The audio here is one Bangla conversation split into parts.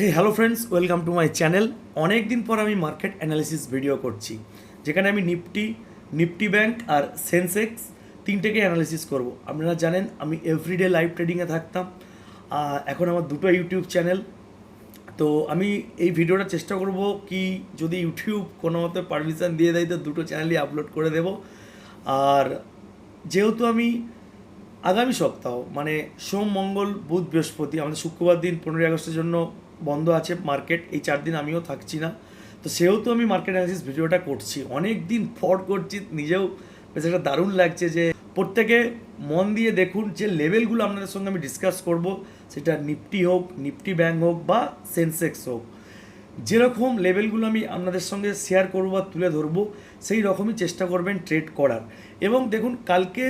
Hey hello friends welcome to my channel অনেক দিন পর আমি মার্কেট অ্যানালিসিস ভিডিও করছি, যেখানে আমি নিফটি নিফটি ব্যাংক আর সেন্সেক্স তিনটেকে অ্যানালিসিস করব। আপনারা জানেন, আমি এভরিডে লাইভ ট্রেডিংয়ে থাকতাম এখন আমার দুটো ইউটিউব চ্যানেল তো আমি এই ভিডিওটা চেষ্টা করব কি যদি ইউটিউব কোনো মতে পারমিশন দিয়ে দেয়, তো দুটো চ্যানেলই আপলোড করে দেব। আর যেহেতু আমি আগামী সপ্তাহ মানে সোম, মঙ্গল, বুধ, বৃহস্পতি, আমাদের শুক্রবার দিন, পনেরোই আগস্টের জন্য বন্ধ আছে মার্কেট এই চার দিন আমিও থাকছি না। তো সেহেতু আমি মার্কেট অ্যানালিসিস ভিডিওটা করছি। অনেক দিন পর করছি, নিজেও বেশ একটা দারুণ লাগছে যে প্রত্যেকে মন দিয়ে দেখুন যে লেভেলগুলো আপনাদের সঙ্গে আমি ডিসকাস করব। সেটা নিফটি হোক নিফটি ব্যাংক হোক বা সেন্সেক্স হোক। যেরকম লেভেলগুলো আমি আপনাদের সঙ্গে শেয়ার করব বা তুলে ধরবো, সেই রকমই চেষ্টা করবেন ট্রেড করার। এবং দেখুন, কালকে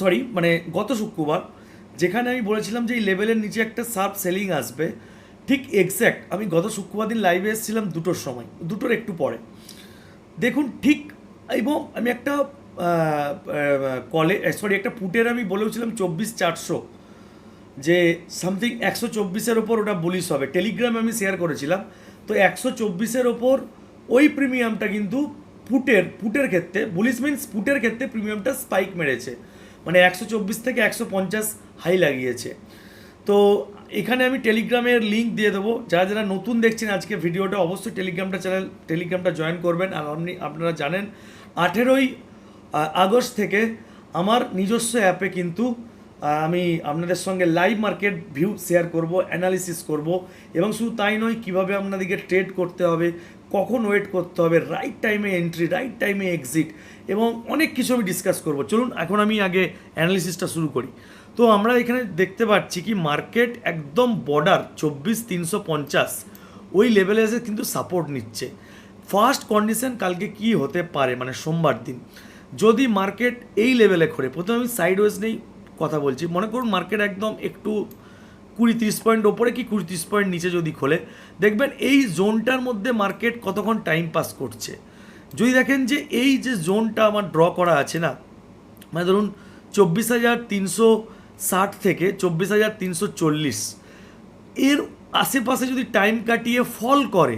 সরি মানে গত শুক্রবার, যেখানে আমি বলেছিলাম যে এই লেভেলের নিচে একটা সার্ভ সেলিং আসবে ঠিক এক্স্যাক্ট আমি গত শুক্রবার দিন লাইভে এসেছিলাম দুটোর সময়, দুটোর একটু পরে। দেখুন ঠিক, এবং আমি একটা কলে সরি একটা পুটের আমি বলেছিলাম চব্বিশ চারশো, যে সামথিং একশো চব্বিশের ওপর ওটা বুলিশ হবে। টেলিগ্রামে আমি শেয়ার করেছিলাম, তো একশো চব্বিশের ওপর ওই প্রিমিয়ামটা কিন্তু পুটের পুটের ক্ষেত্রে বুলিশ মিন্স পুটের ক্ষেত্রে প্রিমিয়ামটা স্পাইক মেরেছে। মানে একশো চব্বিশ থেকে একশো পঞ্চাশ হাই লাগিয়েছে। তো এখানে আমি টেলিগ্রামের লিঙ্ক দিয়ে দেবো। যারা যারা নতুন দেখছেন আজকে ভিডিওটা, অবশ্যই টেলিগ্রামটা চ্যানেল টেলিগ্রামটা জয়েন করবেন। আর আপনি, আপনারা জানেন, আঠেরোই আগস্ট থেকে আমার নিজস্ব অ্যাপে কিন্তু আমি আপনাদের সঙ্গে লাইভ মার্কেট ভিউ শেয়ার করব অ্যানালিসিস করব। এবং শুধু তাই নয়, কীভাবে আপনাদেরকে ট্রেড করতে হবে, কখন ওয়েট করতে হবে রাইট টাইমে এন্ট্রি রাইট টাইমে এক্সিট এবং অনেক কিছু আমি ডিসকাস করব। চলুন, এখন আমি আগে অ্যানালিসিসটা শুরু করি। তো আমরা এখানে দেখতে পাচ্ছি কি মার্কেট একদম বর্ডার চব্বিশ তিনশো পঞ্চাশ। ওই লেভেলে এসে কিন্তু সাপোর্ট নিচ্ছে। ফার্স্ট কন্ডিশন কালকে কি হতে পারে? মানে সোমবার দিন। যদি মার্কেট এই লেভেলে খোলে প্রথমে আমি সাইড ওয়েজ নেই কথা বলছি। মনে করুন মার্কেট একদম একটু কুড়ি তিরিশ পয়েন্ট ওপরে কি কুড়ি তিরিশ পয়েন্ট নিচে যদি খোলে, দেখবেন এই জোনটার মধ্যে মার্কেট কতক্ষণ টাইম পাস করছে। যদি দেখেন যে এই যে জোনটা আমার ড্র করা আছে না মানে ধরুন চব্বিশ হাজার তিনশো ষাট থেকে চব্বিশ হাজার তিনশো চল্লিশ। এর আশেপাশে যদি টাইম কাটিয়ে ফল করে,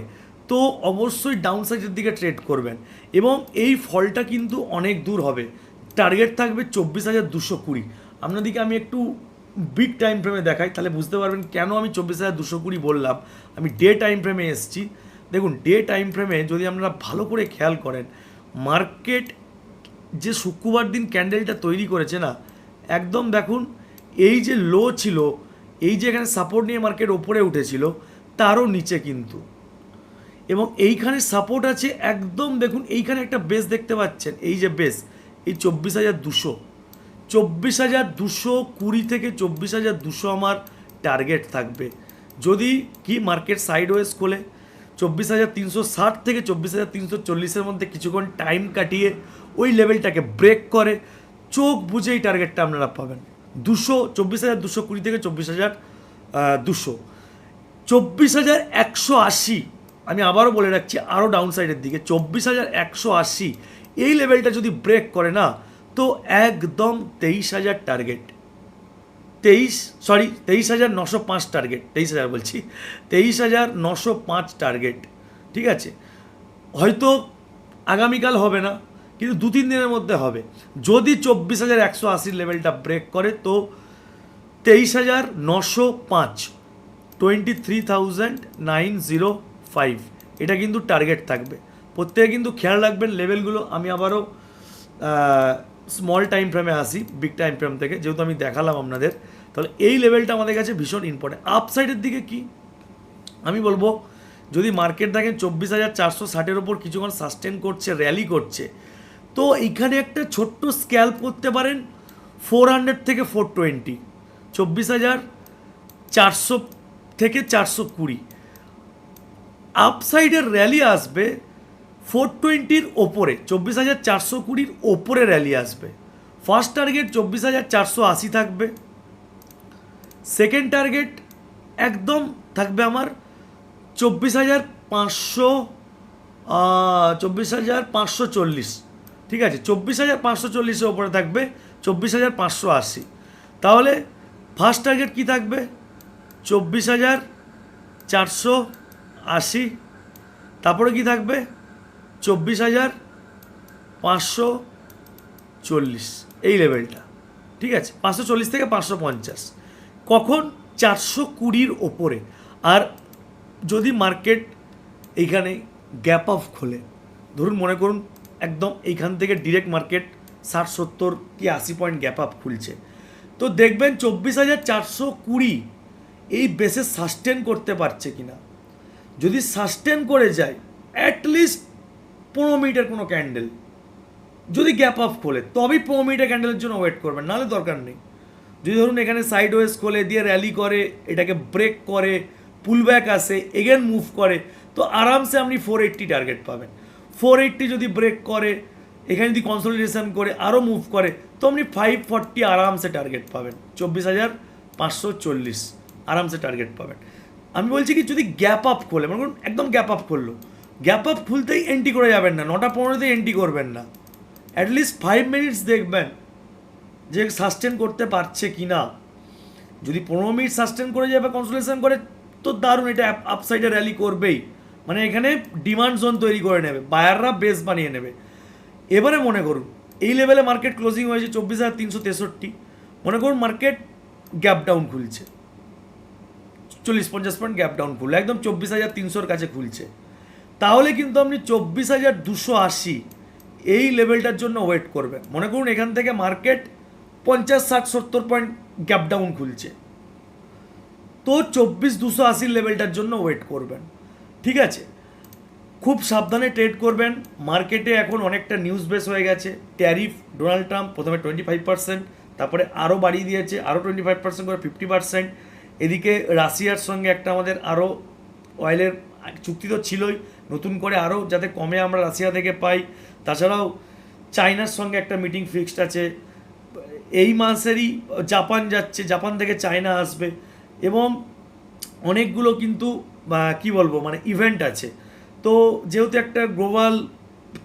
তো অবশ্যই ডাউন সাইডের দিকে ট্রেড করবেন। এবং এই ফলটা কিন্তু অনেক দূর হবে। টার্গেট থাকবে চব্বিশ হাজার দুশো কুড়ি। আপনাদেরকে আমি একটু বিগ টাইম ফ্রেমে দেখাই, তাহলে বুঝতে পারবেন কেন আমি চব্বিশ হাজার দুশো কুড়ি বললাম। আমি ডে টাইম ফ্রেমে এসেছি। দেখুন ডে টাইম ফ্রেমে যদি আপনারা ভালো করে খেয়াল করেন মার্কেট যে শুক্রবার দিন ক্যান্ডেলটা তৈরি করেছে না, একদম দেখুন এই যে লো ছিল, এই যে এখানে সাপোর্ট নিয়ে মার্কেট ওপরে উঠেছিল, তারও নিচে কিন্তু। এবং এইখানে সাপোর্ট আছে একদম, দেখুন, এইখানে একটা বেস দেখতে পাচ্ছেন, এই যে বেস এই চব্বিশ হাজার দুশো। চব্বিশ হাজার দুশো কুড়ি থেকে চব্বিশ হাজার দুশো আমার টার্গেট থাকবে। যদি কি মার্কেট সাইডওয়েজ খোলে, চব্বিশ হাজার তিনশো ষাট থেকে চব্বিশ হাজার তিনশো চল্লিশের মধ্যে কিছুক্ষণ টাইম কাটিয়ে ওই লেভেলটাকে ব্রেক করে, চোখ বুঝে এই টার্গেটটা আপনারা পাবেন। দুশো, চব্বিশ হাজার দুশো কুড়ি থেকে চব্বিশ হাজার দুশো। চব্বিশ হাজার একশো আশি, আমি আবারও বলে রাখছি আরও ডাউন সাইডের দিকে, চব্বিশ হাজার একশো আশি, এই লেভেলটা যদি ব্রেক করে না, তো একদম তেইশ হাজার টার্গেট তেইশ সরি তেইশ হাজার নশো পাঁচ টার্গেট তেইশ হাজার বলছি, তেইশ হাজার নশো পাঁচ টার্গেট ঠিক আছে? হয়তো আগামীকাল হবে না কিন্তু দু তিন দিনের মধ্যে হবে। যদি চব্বিশ হাজার একশো আশির লেভেলটা ব্রেক করে, তো তেইশ হাজার নশো পাঁচ twenty three thousand nine zero five এটা কিন্তু টার্গেট থাকবে। প্রত্যেকে কিন্তু খেয়াল রাখবেন লেভেলগুলো আমি আবারও স্মল টাইম ফ্রেমে আসি বিগ টাইম ফ্রেম থেকে, যেহেতু আমি দেখালাম আপনাদের, তাহলে এই লেভেলটা আমাদের কাছে ভীষণ ইম্পর্টেন্ট আপসাইডের দিকে কি? আমি বলব, যদি মার্কেট দেখেন, চব্বিশ হাজার চারশো ষাটের ওপর কিছুক্ষণ সাস্টেন করছে র্যালি করছে তো এইখানে একটা ছোট্ট স্ক্যাল্প করতে পারেন ফোর হান্ড্রেড থেকে ফোর টোয়েন্টি চব্বিশ হাজার চারশো থেকে চারশো কুড়ি। আপসাইডের র্যালি আসবে ফোর টোয়েন্টির ওপরে, চব্বিশ হাজার চারশো কুড়ির ওপরে র্যালি আসবে। ফার্স্ট টার্গেট চব্বিশ হাজার চারশো আশি থাকবে। সেকেন্ড টার্গেট একদম থাকবে আমার চব্বিশ হাজার পাঁচশো চব্বিশ হাজার পাঁচশো চল্লিশ। ঠিক আছে, চব্বিশ হাজার পাঁচশো চল্লিশের ওপরে থাকবে, চব্বিশ হাজার পাঁচশো আশি। তাহলে ফার্স্ট টার্গেট কী থাকবে? চব্বিশ হাজার চারশো আশি। তারপরে কি থাকবে? চব্বিশ হাজার পাঁচশো চল্লিশ। এই লেভেলটা ঠিক আছে, পাঁচশো চল্লিশ থেকে পাঁচশো পঞ্চাশ। কখন? চারশো কুড়ির ওপরে আর যদি মার্কেট এইখানে গ্যাপ অফ খোলে, ধরুন মনে করুন একদম এইখান থেকে ডিরেক্ট মার্কেট ষাট, সত্তর কি আশি পয়েন্ট গ্যাপ আপ খুলছে। তো দেখবেন চব্বিশ হাজার চারশো কুড়ি এই বেসে সাস্টেন করতে পারছে কিনা। যদি সাস্টেন করে যায় অ্যাটলিস্ট পনেরো মিনিটের কোনো ক্যান্ডেল যদি গ্যাপ অফ খোলে, তবেই পনেরো মিনিটের ক্যান্ডেলের জন্য ওয়েট করবেন, নাহলে দরকার নেই। যদি ধরুন এখানে সাইড ওয়েজ খোলে, দিয়ে র্যালি করে, এটাকে ব্রেক করে পুলব্যাক আসে এগেন মুভ করে, তো আরামসে আপনি ফোর এইট্টি টার্গেট পাবেন। ফোর এইট্টি যদি ব্রেক করে, এখানে যদি কনসলিডেশন করে আরও মুভ করে, তো আপনি ফাইভ ফর্টি আরামসে টার্গেট পাবেন। চব্বিশ হাজার পাঁচশো চল্লিশ আরামসে টার্গেট পাবেন। আমি বলছি কি, যদি গ্যাপ আপ খোলে, মনে একদম গ্যাপ আপ করল গ্যাপ আপ খুলতেই এন্ট্রি করে যাবেন না, নটা পনেরোতেই এন্ট্রি করবেন না। অ্যাটলিস্ট ফাইভ মিনিটস দেখবেন যে সাস্টেন করতে পারছে কি না যদি পনেরো মিনিট সাস্টেন করে যাবে কনসোলেশন করে, তো দারুণ, এটা আপসাইডে র্যালি করবেই। মানে এখানে ডিমান্ড জোন তৈরি করে নেবে বায়াররা বেস বানিয়ে নেবে। এবারে মনে করুন, এই লেভেলে মার্কেট ক্লোজিং হয়েছে চব্বিশ হাজার তিনশো তেষট্টি, মনে করুন মার্কেট গ্যাপ ডাউন খুলছে। চল্লিশ পঞ্চাশ পয়েন্ট গ্যাপ ডাউন খুললো, একদম চব্বিশ হাজার তিনশোর কাছে খুলছে। তাহলে কিন্তু আপনি চব্বিশ হাজার দুশো আশি এই লেভেলটার জন্য ওয়েট করবেন। মনে করুন এখান থেকে মার্কেট পঞ্চাশ ষাট সত্তর পয়েন্ট গ্যাপ ডাউন খুলছে। তো চব্বিশ দুশো আশির লেভেলটার জন্য ওয়েট করবেন। ঠিক আছে? খুব সাবধানে ট্রেড করবেন। মার্কেটে এখন অনেকটা নিউজ বেস হয়ে গেছে। ট্যারিফ ডোনাল্ড ট্রাম্প প্রথমে টোয়েন্টি ফাইভ পার্সেন্ট তারপরে আরও বাড়িয়ে দিয়েছে আরও টোয়েন্টি ফাইভ পার্সেন্ট করে ফিফটি পার্সেন্ট এদিকে রাশিয়ার সঙ্গে একটা আমাদের আরও অয়েলের চুক্তি তো ছিলই। নতুন করে আরও যাতে কমে আমরা রাশিয়া থেকে পাই। তাছাড়াও চায়নার সঙ্গে একটা মিটিং ফিক্সড আছে। এই মাসেরই জাপান যাচ্ছে, জাপান থেকে চায়না আসবে। এবং অনেকগুলো কিন্তু কি বলব মানে ইভেন্ট আছে। তো যেহেতু একটা গ্লোবাল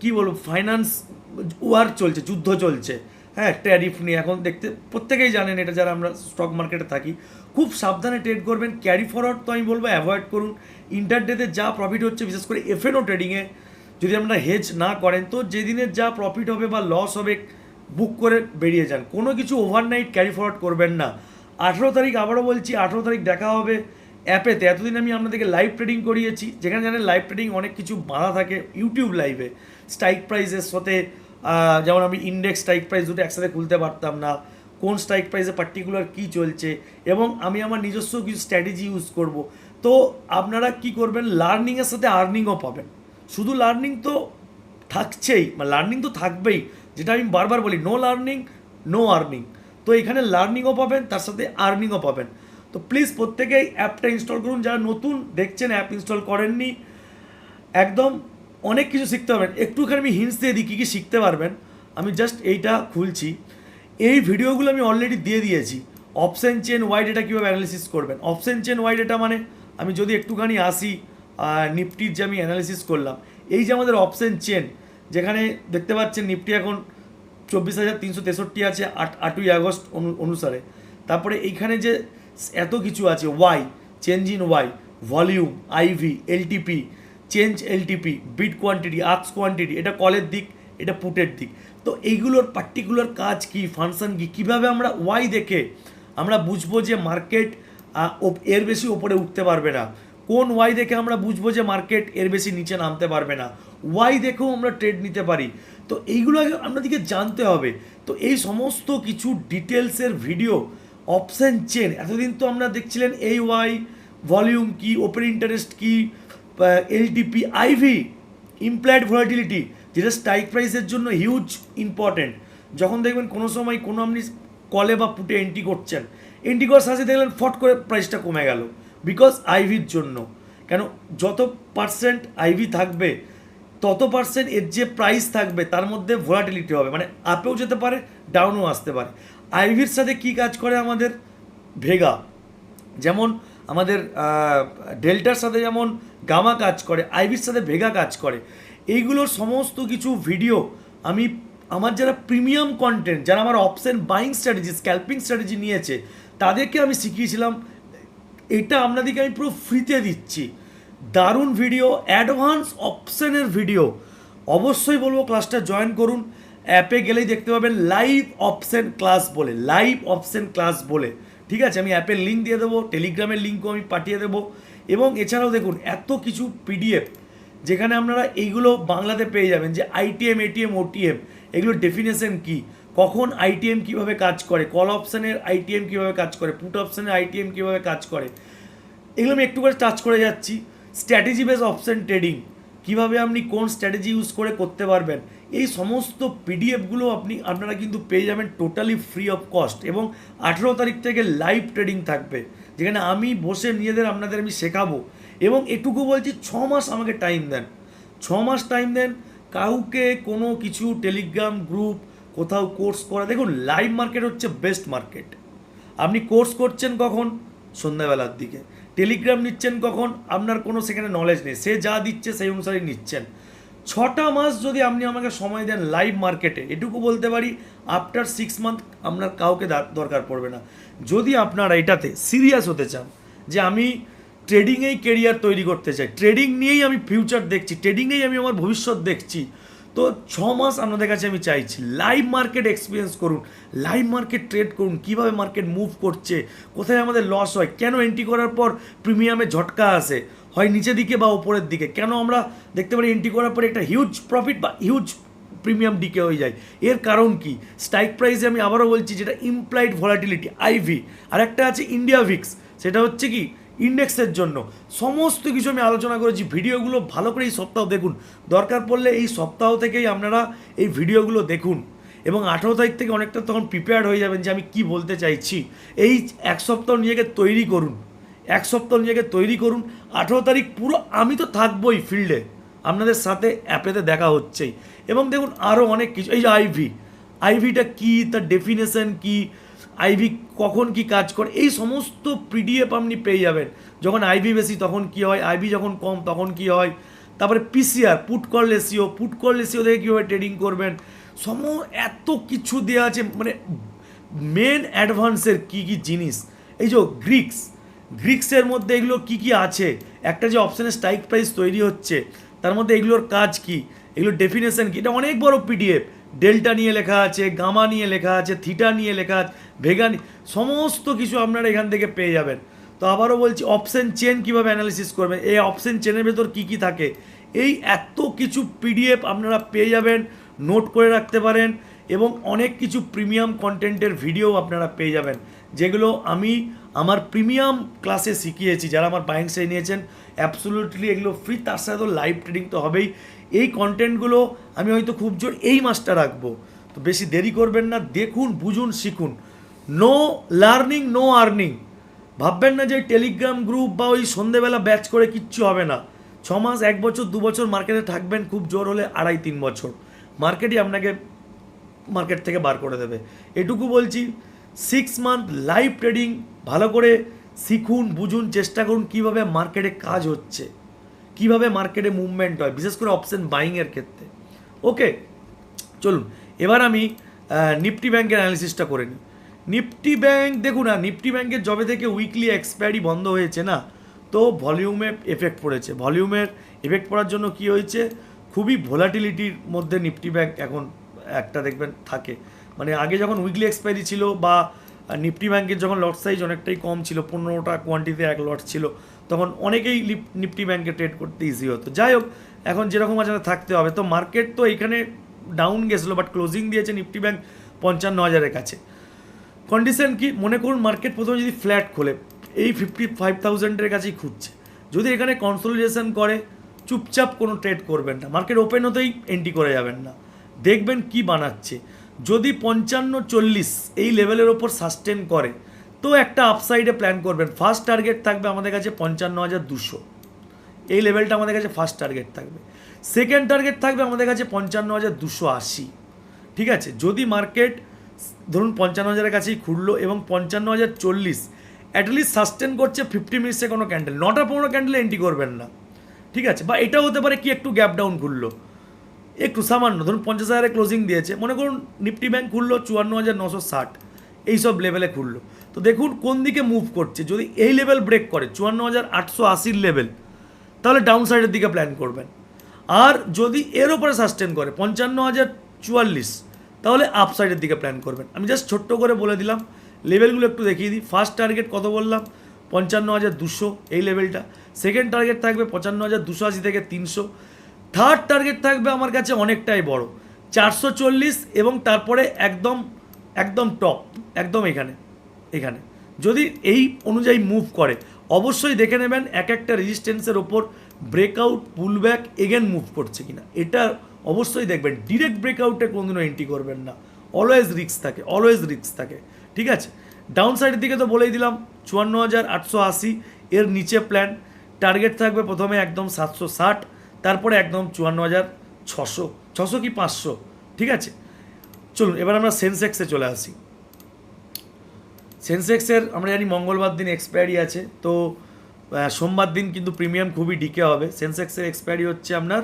কি বলব ফাইন্যান্স ওয়ার চলছে, যুদ্ধ চলছে হ্যাঁ ট্যারিফ নিয়ে, এখন দেখতে, প্রত্যেকেই জানেন এটা যারা আমরা স্টক মার্কেটে থাকি, খুব সাবধানে ট্রেড করবেন ক্যারি ফরওয়ার্ড তো আমি বলব অ্যাভয়েড করুন। ইন্টারডেতে যা প্রফিট হচ্ছে, বিশেষ করে এফএনও ট্রেডিংয়ে যদি আপনারা হেজ না করেন, তো যেদিনের যা প্রফিট হবে বা লস হবে বুক করে বেরিয়ে যান। কোনো কিছু ওভারনাইট ক্যারি ফরওয়ার্ড করবেন না। আঠেরো তারিখ আবারও বলছি, আঠেরো তারিখ দেখা হবে অ্যাপেতে এতদিন আমি আপনাদেরকে লাইভ ট্রেডিং করিয়েছি, যেখানে জানেন লাইভ ট্রেডিং অনেক কিছু বাধা থাকে ইউটিউব লাইভে স্ট্রাইক প্রাইসের সাথে যেমন আমি ইন্ডেক্স স্ট্রাইক প্রাইস দুটো একসাথে খুলতে পারতাম না, কোন স্ট্রাইক প্রাইসে পার্টিকুলার কী চলছে, এবং আমি আমার নিজস্ব কিছু স্ট্র্যাটেজি ইউজ করব। তো আপনারা কি করবেন লার্নিংয়ের সাথে আর্নিংও পাবেন। শুধু লার্নিং তো থাকছেই মানে লার্নিং তো থাকবেই, যেটা আমি বারবার বলি নো লার্নিং নো আর্নিং তো এখানে লার্নিংও পাবেন, তার সাথে আর্নিংও পাবেন। তো প্লিজ প্রত্যেকেই অ্যাপটা ইনস্টল করুন। যারা নতুন দেখছেন অ্যাপ ইনস্টল করেননি, একদম অনেক কিছু শিখতে পারবেন। একটুখানি আমি হিন্টস দিয়ে দিই, কী কী শিখতে পারবেন। আমি জাস্ট এইটা খুলছি। এই ভিডিওগুলো আমি অলরেডি দিয়ে দিয়েছি। অপশন চেন ওয়াইড এটা কীভাবে অ্যানালিসিস করবেন? অপশন চেন ওয়াইড এটা মানে আমি যদি একটুখানি আসি নিফটির যে আমি অ্যানালিসিস করলাম, এই যে আমাদের অপশন চেন যেখানে দেখতে পাচ্ছেন নিফটি এখন চব্বিশ হাজার তিনশো তেষট্টি আছে, আট, আটই আগস্ট অনু- অনুসারে। তারপরে এইখানে যে এত কিছু আছে OI change in OI volume IV LTP change LTP bid quantity arcs quantity এটা কলের দিক, এটা পুটের দিক। তো এইগুলোর পার্টিকুলার কাজ কি ফাংশন কি, কীভাবে আমরা ওয়াই দেখে আমরা বুঝব যে মার্কেট এর বেশি ওপরে উঠতে পারবে না? কোন ওয়াই দেখে আমরা বুঝব যে মার্কেট এর বেশি নিচে নামতে পারবে না? ওয়াই দেখেও আমরা ট্রেড নিতে পারি। তো এইগুলো আগে আপনাদেরকে জানতে হবে। তো এই সমস্ত কিছু ডিটেলসের ভিডিও অপশান চেন এতদিন তো আমরা দেখছিলেন এই ওয়াই ভলিউম কি ওপেন ইন্টারেস্ট কি এলটিপি আইভি ইমপ্লয়েড ভলাটিলিটি যেটা স্ট্রাইক প্রাইসের জন্য হিউজ ইম্পর্টেন্ট যখন দেখবেন কোনো সময় কোনো আপনি কলে বা পুটে এন্ট্রি করছেন এন্ট্রি করার সাথে দেখলেন ফট করে প্রাইসটা কমে গেল বিকজ আইভির জন্য। কেন? যত পার্সেন্ট আইভি থাকবে, তত পার্সেন্ট এর যে প্রাইস থাকবে, তার মধ্যে ভোলাটিলিটি হবে। মানে আপেও যেতে পারে ডাউনও আসতে পারে। আইভির সাথে কি কাজ করে আমাদের? ভেগা। যেমন আমাদের ডেল্টার সাথে যেমন গামা কাজ করে, আইভির সাথে ভেগা কাজ করে। এইগুলোর সমস্ত কিছু ভিডিও আমি, আমার যারা প্রিমিয়াম কন্টেন্ট যারা আমার option buying strategy scalping strategy নিয়েছে, তাদেরকে আমি শিখিয়েছিলাম, এটা আপনাদেরকে আমি পুরো ফ্রিতে দিচ্ছি। দারুণ ভিডিও অ্যাডভান্স অপশনের ভিডিও অবশ্যই বলব ক্লাসটা জয়েন করুন। অ্যাপে গেলেই দেখতে পাবেন লাইভ অপশন ক্লাস বলে লাইভ অপশন ক্লাস বলে। ঠিক আছে, আমি অ্যাপের লিঙ্ক দিয়ে দেবো টেলিগ্রামের লিঙ্কও আমি পাঠিয়ে দেবো। এবং এছাড়াও দেখুন, এত কিছু পিডিএফ যেখানে আপনারা এইগুলো বাংলাতে পেয়ে যাবেন যে আইটিএম এটিএম ওটিএম এগুলোর ডেফিনেশন কি? কখন আইটিএম কীভাবে কাজ করে? কল অপশানের আইটিএম কীভাবে কাজ করে? পুট অপশানের আইটিএম কীভাবে কাজ করে? এগুলো আমি একটু করে টাচ করে যাচ্ছি। স্ট্র্যাটেজি বেস অপশান ট্রেডিং কীভাবে আপনি কোন স্ট্র্যাটেজি ইউজ করে করতে পারবেন? এই সমস্ত পিডিএফগুলো আপনি, আপনারা কিন্তু পেয়ে যাবেন টোটালি ফ্রি অফ কস্ট এবং আঠেরো তারিখ থেকে লাইভ ট্রেডিং থাকবে, যেখানে আমি বসে নিজেদের আপনাদের আমি শেখাবো এবং এটুকু বলছি ছ মাস আমাকে টাইম দেন। ছ মাস টাইম দেন, কাউকে কোনো কিছু টেলিগ্রাম গ্রুপ কোথাও কোর্স করা, দেখুন লাইভ মার্কেট হচ্ছে বেস্ট মার্কেট আপনি কোর্স করছেন কখন? সন্ধ্যাবেলার দিকে। টেলিগ্রাম নিচ্ছেন কখন? আপনার কোনো সেখানে নলেজ নেই। সে যা দিচ্ছে সেই অনুসারে নিচ্ছেন। ছটা মাস যদি আপনি আমাকে সময় দেন লাইভ মার্কেটে এটুকু বলতে পারি আফটার সিক্স মান্থ আপনার কাউকে দরকার পড়বে না। যদি আপনারা এটাতে সিরিয়াস হতে চান, যে আমি ট্রেডিংয়েই কেরিয়ার তৈরি করতে চাই ট্রেডিং নিয়েই আমি ফিউচার দেখছি ট্রেডিংয়েই আমি আমার ভবিষ্যৎ দেখছি, তো ছ মাস আপনাদের কাছে আমি চাইছি লাইভ মার্কেট এক্সপিরিয়েন্স করুন লাইভ মার্কেট ট্রেড করুন, কীভাবে মার্কেট মুভ করছে, কোথায় আমাদের লস হয়, কেন এন্ট্রি করার পর প্রিমিয়ামে ঝটকা আসে হয় নিচের দিকে বা উপরের দিকে। কেন আমরা দেখতে পারি এন্ট্রি করার পরে একটা হিউজ প্রফিট বা হিউজ প্রিমিয়াম ডিকে হয়ে যায়? এর কারণ কি? স্ট্রাইক প্রাইসে আমি আবারও বলছি যেটা ইমপ্লাইড ভলাটিলিটি আইভি আর একটা আছে ইন্ডিয়া ভিক্স সেটা হচ্ছে কি? ইন্ডেক্সের জন্য। সমস্ত কিছু আমি আলোচনা করেছি। ভিডিওগুলো ভালো করে এই সপ্তাহ দেখুন। দরকার পড়লে এই সপ্তাহ থেকেই আপনারা এই ভিডিওগুলো দেখুন। এবং আঠেরো তারিখ থেকে অনেকটা তখন প্রিপেয়ার্ড হয়ে যাবেন যে আমি কি বলতে চাইছি। এই এক সপ্তাহ নিজেকে তৈরি করুন। এক সপ্তাহ নিজেকে তৈরি করুন। আঠেরো তারিখ পুরো আমি তো থাকবোই ফিল্ডে আপনাদের সাথে অ্যাপেতে দেখা হচ্ছেই। এবং দেখুন আরও অনেক কিছু। এই যে আইভি আইভিটা কী? তার ডেফিনেশন কী? আইভি কখন কি কাজ করে? এই সমস্ত পিডিএফ আপনি পেয়ে যাবেন। যখন আইভি বেশি, তখন কি হয়? আইভি যখন কম, তখন কি হয়? তারপরে PCR put call ratio put call ratio থেকে কীভাবে ট্রেডিং করবেন? সম, এত কিছু দেওয়া আছে। মানে মেন অ্যাডভান্সের কী কী জিনিস? এই যে গ্রিক্স গ্রিক্সের মধ্যে এগুলো কি কি আছে? একটা যে অপশানে স্ট্রাইক প্রাইস তৈরি হচ্ছে, তার মধ্যে এগুলোর কাজ কি? এগুলোর ডেফিনেশন কি? এটা অনেক বড় পিডিএফ ডেল্টা নিয়ে লেখা আছে গামা নিয়ে লেখা আছে থিটা নিয়ে লেখা আছে ভেগা সমস্ত কিছু আপনারা এখান থেকে পেয়ে যাবেন। তো আবারও বলছি অপশন চেন কীভাবে অ্যানালিসিস করবেন? এই অপশন চেনের ভেতর কি কি থাকে? এই এত কিছু পিডিএফ আপনারা পেয়ে যাবেন নোট করে রাখতে পারেন এবং অনেক কিছু প্রিমিয়াম কন্টেন্টের ভিডিও আপনারা পেয়ে যাবেন, যেগুলো আমি আমার প্রিমিয়াম ক্লাসে শিখিয়েছি, যারা আমার বাইং সাই নিয়েছেন অ্যাবসোলুটলি এগুলো ফ্রি তার সাথে তো লাইভ ট্রেডিং তো হবেই। এই কন্টেন্টগুলো আমি হয়তো খুব জোর এই মাসটা রাখব। তো বেশি দেরি করবেন না, দেখুন, বুঝুন, শিখুন। নো লার্নিং নো আর্নিং ভাববেন না যে টেলিগ্রাম গ্রুপ বা ওই সন্ধেবেলা ব্যাচ করে কিচ্ছু হবে না। ছ মাস, এক বছর, দু বছর মার্কেটে থাকবেন, খুব জোর হলে আড়াই, তিন বছর। মার্কেটই আপনাকে মার্কেট থেকে বার করে দেবে। এটুকু বলছি সিক্স মান্থ লাইভ ট্রেডিং ভালো করে শিখুন, বুঝুন, চেষ্টা করুন কীভাবে মার্কেটে কাজ হচ্ছে, কীভাবে মার্কেটে মুভমেন্ট হয়, বিশেষ করে অপশন বাইংয়ের ক্ষেত্রে। ওকে চলুন, এবার আমি নিফটি ব্যাংকের অ্যানালিসিসটা করে নিই। নিফটি ব্যাংক দেখুন না নিফটি ব্যাংকের জবে থেকে উইকলি এক্সপায়ারি বন্ধ হয়েছে না, তো ভলিউমে এফেক্ট পড়েছে। ভলিউমের এফেক্ট পড়ার জন্য কি হয়েছে? খুবই ভোলাটিলিটির মধ্যে নিফটি ব্যাংক এখন একটা দেখবেন থাকে। মানে আগে যখন উইকলি এক্সপায়ারি ছিল বা নিফটি ব্যাংকের যখন লট সাইজ অনেকটাই কম ছিল, পনেরোটা কোয়ান্টিতে এক লট ছিল, তখন অনেকেই নিফটি ব্যাংকে ট্রেড করতে ইজি হতো। যাই হোক, এখন যেরকম আছে থাকতে হবে। তো মার্কেট তো এখানে ডাউন গেছিল বাট ক্লোজিং দিয়েছে নিফটি ব্যাংক পঞ্চান্ন হাজারের কাছে। কন্ডিশন কি? মনে করুন মার্কেট প্রথমে যদি ফ্ল্যাট খোলে, এই ফিফটি ফাইভ থাউজেন্ডের কাছেই খুঁজছে। যদি এখানে কনসোলিডেশন করে, চুপচাপ কোনো ট্রেড করবেন না। মার্কেট ওপেন হতেই এন্ট্রি করে যাবেন না। দেখবেন কি বানাচ্ছে। যদি পঞ্চান্ন চল্লিশ এই লেভেলের ওপর সাস্টেন করে, তো একটা আপসাইডে প্ল্যান করবেন। ফার্স্ট টার্গেট থাকবে আমাদের কাছে পঞ্চান্ন হাজার দুশো। এই লেভেলটা আমাদের কাছে ফার্স্ট টার্গেট থাকবে। সেকেন্ড টার্গেট থাকবে আমাদের কাছে পঞ্চান্ন হাজার দুশো আশি। ঠিক আছে? যদি মার্কেট ধরুন পঞ্চান্ন হাজারের কাছেই খুললো এবং পঞ্চান্ন হাজার চল্লিশ অ্যাটলিস্ট সাস্টেন করছে ফিফটি মিনিটসে কোনো ক্যান্ডেল নটা পনেরো ক্যান্ডেলে এন্ট্রি করবেন না। ঠিক আছে? বা এটাও হতে পারে কি একটু গ্যাপ ডাউন খুললো। একটু সামান্য, ধরুন পঞ্চাশ হাজারে ক্লোজিং দিয়েছে, মনে করুন নিফটি ব্যাংক খুললো চুয়ান্ন হাজার নশো ষাট, এইসব লেভেলে খুললো। তো দেখুন কোন দিকে মুভ করছে, যদি এই লেভেল ব্রেক করে, চুয়ান্ন হাজার আটশো আশির লেভেল তাহলে ডাউন সাইডের দিকে প্ল্যান করবেন। আর যদি এর ওপরে সাস্টেন করে, পঞ্চান্ন হাজার চুয়াল্লিশ, তাহলে আপ সাইডের দিকে প্ল্যান করবেন। আমি জাস্ট ছোট্ট করে বলে দিলাম লেভেলগুলো একটু দেখিয়ে দিই। ফার্স্ট টার্গেট কত বললাম? পঞ্চান্ন হাজার দুশো, এই লেভেলটা সেকেন্ড টার্গেট থাকবে পঞ্চান্ন হাজার দুশো আশি থেকে তিনশো। থার্ড টার্গেট থাকবে আমার কাছে অনেকটাই বড়। চারশো চল্লিশ এবং তারপরে একদম একদম টপ একদম এখানে এখানে। যদি এই অনুযায়ী মুভ করে, অবশ্যই দেখে নেবেন এক একটা রেজিস্ট্যান্সের ওপর ব্রেকআউট পুলব্যাক এগেন মুভ করছে কিনা। এটা অবশ্যই দেখবেন। ডিরেক্ট ব্রেকআউটে কোনোদিনও এন্ট্রি করবেন না। অলওয়েজ রিস্ক থাকে অলওয়েজ রিস্ক থাকে। ঠিক আছে? ডাউন সাইডের দিকে তো বলেই দিলাম, চুয়ান্ন হাজার আটশো আশি এর নিচে প্ল্যান টার্গেট থাকবে প্রথমে একদম সাতশো ষাট। তারপরে একদম চুয়ান্ন হাজার ছশো ছশো কি পাঁচশো, ঠিক আছে? চলুন, এবার আমরা সেন্সেক্সে চলে আসি। সেন্সেক্সের আমরা জানি মঙ্গলবার দিন এক্সপায়ারি আছে, তো সোমবার দিন কিন্তু প্রিমিয়াম খুবই ডিকে হবে। সেন্সেক্সের এক্সপায়ারি হচ্ছে আপনার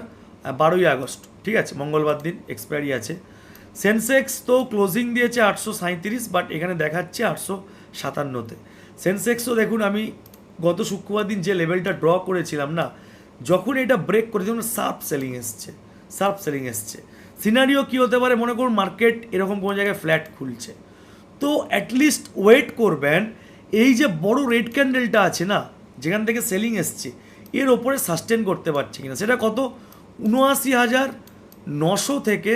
বারোই আগস্ট, ঠিক আছে? মঙ্গলবার দিন এক্সপায়ারি আছে। সেন্সেক্স তো ক্লোজিং দিয়েছে আটশো সাঁত্রিশ বাট এখানে দেখাচ্ছে আটশো সাতান্নতে। সেন্সেক্সও দেখুন, আমি গত শুক্রবার দিন যে লেভেলটা ড্র করেছিলাম না যখন এটা ব্রেক করে, যখন সার্প সেলিং এসছে সার্প সেলিং এসছে। সিনারিও কী হতে পারে? মনে করুন মার্কেট এরকম কোনো জায়গায় ফ্ল্যাট খুলছে। তো অ্যাটলিস্ট ওয়েট করবেন, এই যে বড় রেড ক্যান্ডেলটা আছে না, যেখান থেকে সেলিং এসছে, এর ওপরে সাস্টেন করতে পারছে কিনা? সেটা কত? উনআশি হাজার নশো থেকে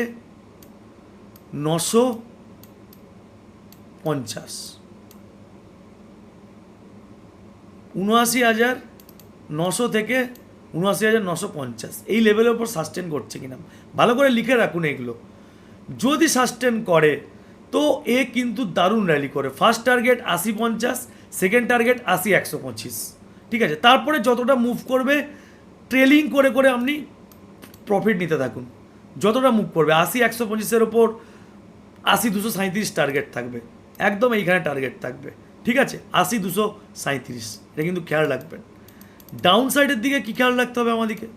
নশো পঞ্চাশ। উনআশি হাজার নশো থেকে উনআশি হাজার নশো পঞ্চাশ। এই লেভেলের ওপর সাস্টেন করছে কিনা। ভালো করে লিখে রাখুন এগুলো। যদি সাস্টেন করে, তো এ কিন্তু দারুণ র্যালি করে। ফার্স্ট টার্গেট আশি পঞ্চাশ সেকেন্ড টার্গেট আশি একশো পঁচিশ। ঠিক আছে? তারপরে যতটা মুভ করবে ট্রেলিং করে করে আপনি প্রফিট নিতে থাকুন। যতটা মুভ করবে, আশি একশো পঁচিশের ওপর আশি দুশো সাঁত্রিশ টার্গেট থাকবে। একদম এইখানে টার্গেট থাকবে। ঠিক আছে? আশি দুশো সাঁত্রিশ এটা কিন্তু খেয়াল রাখবেন। ডাউন সাইডের দিকে কী খেয়াল রাখতে হবে আমাদেরকে?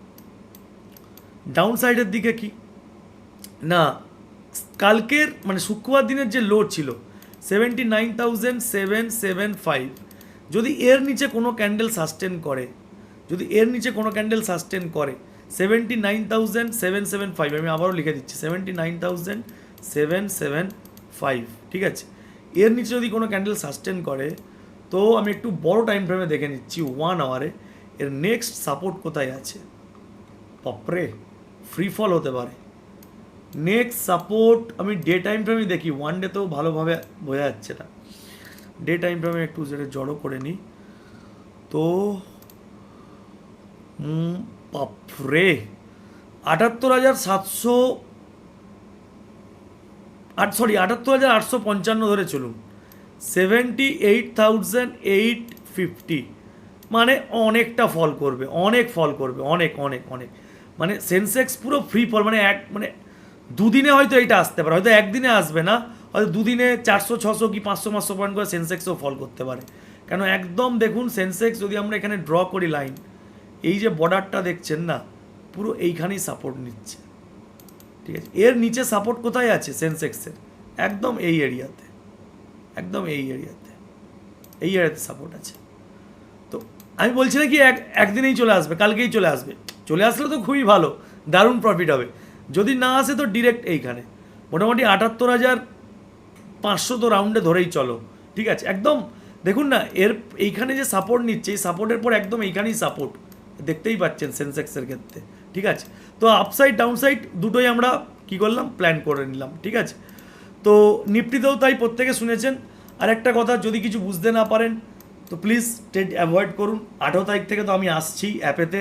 ডাউন সাইডের দিকে কি? না, কালকের মানে শুক্রবার দিনের যে লোড ছিল seventy nine thousand seven seven five যদি এর নিচে কোনো ক্যান্ডেল সাস্টেন করে, যদি এর নিচে কোনো ক্যান্ডেল সাস্টেন করে seventy nine thousand seven seven five আমি আবারও লিখে দিচ্ছি seventy nine thousand seven seven five ঠিক আছে? এর নিচে যদি কোনো ক্যান্ডেল সাস্টেন করে, তো আমি একটু বড় টাইম ফ্রেমে দেখে নিচ্ছি ওয়ান আওয়ারে এর নেক্সট সাপোর্ট কোথায় আছে? বাপরে ফ্রি ফল হতে পারে। নেক্সট সাপোর্ট আমি ডে টাইম ফ্রেমে দেখি ওয়ান ডেতেও ভালোভাবে বোঝা যাচ্ছে না। ডে টাইম ফ্রেমে একটু যেটা জড়ো করে নিই। তো বাপরে, আটাত্তর হাজার সাতশো, আট সরি আটাত্তর হাজার আটশো পঞ্চান্ন ধরে চলুন। Seventy eight thousand eight fifty মানে অনেকটা ফল করবে, অনেক ফল করবে, অনেক অনেক অনেক। মানে সেন্সেক্স পুরো ফ্রি ফল মানে এক মানে দুদিনে হয়তো এটা আসতে পারে, হয়তো একদিনে আসবে না, হয়তো দুদিনে চারশো, ছশো কি পাঁচশো পাঁচশো পয়েন্ট করে সেন্সেক্সও ফল করতে পারে। কেন একদম দেখুন সেন্সেক্স যদি আমরা এখানে ড্র করি লাইন এই যে বর্ডারটা দেখছেন না, পুরো এইখানেই সাপোর্ট নিচ্ছে। ঠিক আছে? এর নিচে সাপোর্ট কোথায় আছে সেন্সেক্সের একদম এই এরিয়াতে একদম এই এরিয়াতে এই এরিয়াতে সাপোর্ট আছে। আমি বলছি না কি এক, একদিনেই চলে আসবে, কালকেই চলে আসবে। চলে আসলে তো খুবই ভালো, দারুণ প্রফিট হবে। যদি না আসে তো ডিরেক্ট এইখানে। মোটামুটি আটাত্তর হাজার পাঁচশো তো রাউন্ডে ধরেই চলো, ঠিক আছে? একদম, দেখুন না, এর, এইখানে যে সাপোর্ট নিচ্ছে, এই সাপোর্টের পর একদম এইখানেই সাপোর্ট দেখতেই পাচ্ছেন সেন্সেক্সের ক্ষেত্রে, ঠিক আছে? তো আপসাইড ডাউনসাইড দুটোই আমরা কি করলাম? প্ল্যান করে নিলাম, ঠিক আছে? তো নিফটিতেও তাই প্রত্যেকে শুনেছেন। আর একটা কথা, যদি কিছু বুঝতে না পারেন তো প্লিজ ট্রেড অ্যাভয়েড করুন। আঠেরো তারিখ থেকে তো আমি আসছি অ্যাপেতে,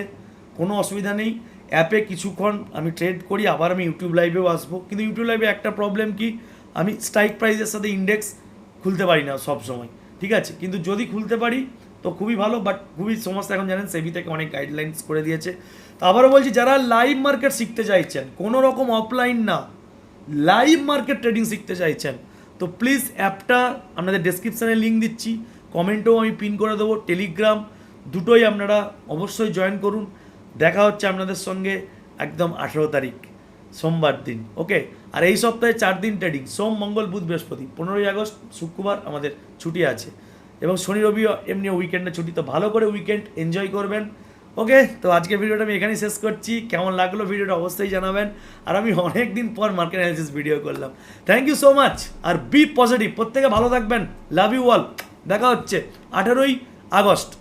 কোনো অসুবিধা নেই। অ্যাপে কিছুক্ষণ আমি ট্রেড করি, আবার আমি ইউটিউব লাইভেও আসব। কিন্তু ইউটিউব লাইভে একটা প্রবলেম কি? আমি স্ট্রাইক প্রাইসের সাথে ইন্ডেক্স খুলতে পারি না সব সময়, ঠিক আছে? কিন্তু যদি খুলতে পারি, তো খুবই ভালো বাট খুবই সমস্যা এখন জানেন সেবি থেকে অনেক গাইডলাইন্স করে দিয়েছে। তো আবারও বলছি, যারা লাইভ মার্কেট শিখতে চাইছেন, কোনো রকম অফলাইন না লাইভ মার্কেট ট্রেডিং শিখতে চাইছেন, তো প্লিজ অ্যাপটা আপনাদের ডেসক্রিপশানে লিঙ্ক দিচ্ছি। কমেন্টেও আমি পিন করে দেবো, টেলিগ্রাম দুটোই আপনারা অবশ্যই জয়েন করুন। দেখা হচ্ছে আপনাদের সঙ্গে একদম আঠেরো তারিখ, সোমবার দিন, ওকে? আর এই সপ্তাহে চার দিন ট্রেডিং, সোম, মঙ্গল, বুধ, বৃহস্পতি, পনেরোই আগস্ট, শুক্রবার আমাদের ছুটি আছে। এবং শনি, রবি এমনি উইকেন্ডে ছুটি, তো ভালো করে উইকেন্ড এনজয় করবেন, ওকে? তো আজকে ভিডিওটা আমি এখানেই শেষ করছি। কেমন লাগল ভিডিওটা অবশ্যই জানাবেন। আর আমি অনেক দিন পর মার্কেট অ্যানালিসিস ভিডিও করলাম। থ্যাংক ইউ সো মাচ আর বি পজিটিভ প্রত্যেকে ভালো থাকবেন লাভ ইউ অল দেখা হচ্ছে আঠারোই আগস্ট।